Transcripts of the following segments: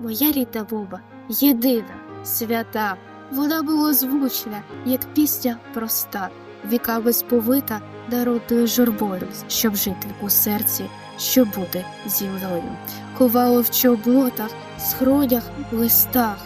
моя рідна Буба, єдина, свята. Вона була звучна, як пісня проста, віками сповита народною журбою, щоб жити у серці, що буде зі мною. Ховало в чоботах, схронях, листах,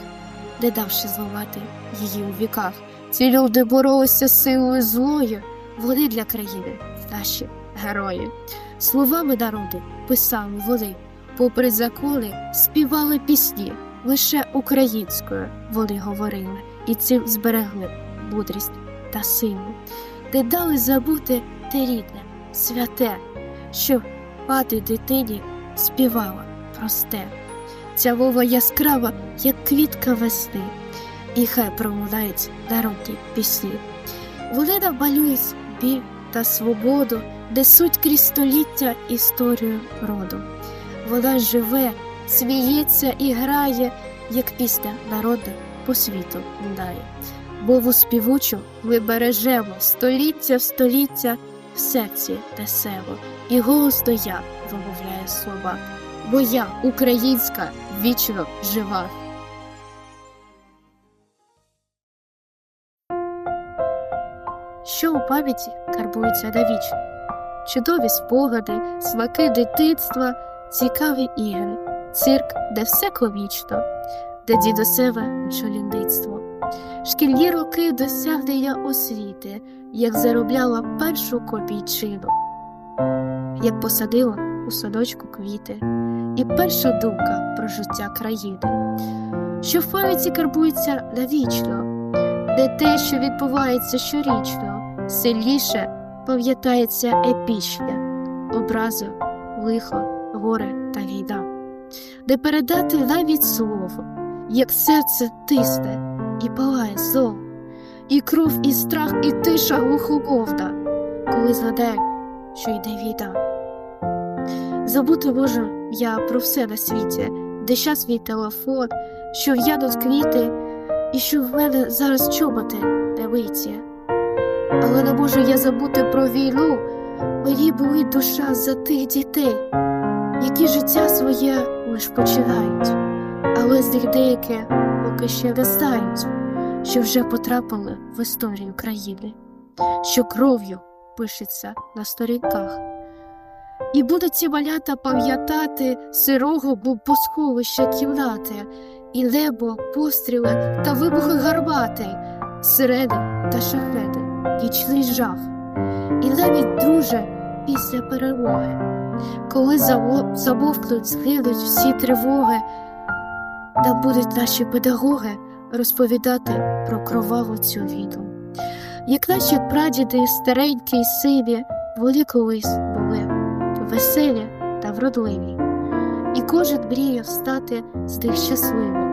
не давши зламати її у віках. Ці люди боролися силою злою, вони для країни, наші герої. Словами народу писали вони, попри закони, співали пісні, лише українською вони говорили, і цим зберегли мудрість та силу. Не дали забути те рідне, святе, що мати дитині співала просте. Ця мова яскрава, як квітка весни, і хай промовляють народні пісні. Вони нам малюють біль та свободу, несуть крізь століття історію роду. Вона живе, сміється і грає, як пісня народна по світу лунає. Мову співучу ми бережемо століття в століття в серці несемо, і голосно я вимовляю слова, бо я українська вічно жива. Що у пам'яті карбується навічно? Чудові спогади, смаки дитинства, цікаві ігри, цирк, де все комічно, де дідусеве чолівництво. Шкільні роки досягнення освіти, як заробляла першу копійчину, як посадила у садочку квіти, і перша думка про життя країни, що в пам'яті карбується навічно, де те, що відбувається щорічно, сильніше пам'ятається епічне, образи, лихо, горе та війна, де передати навіть слово, як серце тисне і палає зло, і кров, і страх, і тиша глухомовна, коли згадаю, що йде війна. Забути можу я про все на світі, де щас свій телефон, що в'януть квіти, і що в мене зараз чоботи не виті. Але не можу я забути про війну, мені болить душа за тих дітей, які життя своє лиш починають, але з них деякі поки ще не знають, що вже потрапили в історію країни, що кров'ю пишеться на сторінках. І будуть ці малята пам'ятати сирого бомбосховища кімнати, і небо, постріли та вибухи гармати, сирени та шахеди, нічний жах. І навіть, друже, після перемоги, коли замовкнуть, згинуть всі тривоги, нам будуть наші педагоги розповідати про кроваву цю війну. Як наші прадіди старенькі й сиві, вони колись були веселі та вродливі, і кожен мріяв стати з них щасливим.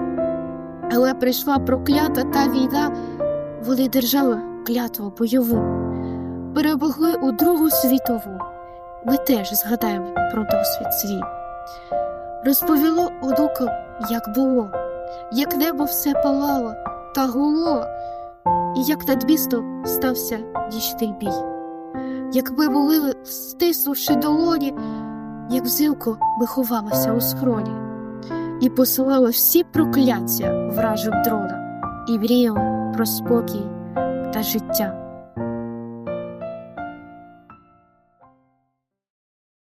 Але прийшла проклята та війна, вони держали клятву бойову, перемогли у Другу світову. Ми теж згадаємо про досвід свій. Розповіло онукам, як було, як небо все палало та гуло, і як над містом стався нічний бій. Як ми були, стиснувши долоні, як взимку ми ховалися у схроні, і посилали всі прокляття вражим дрона, і мріяли про спокій та життя.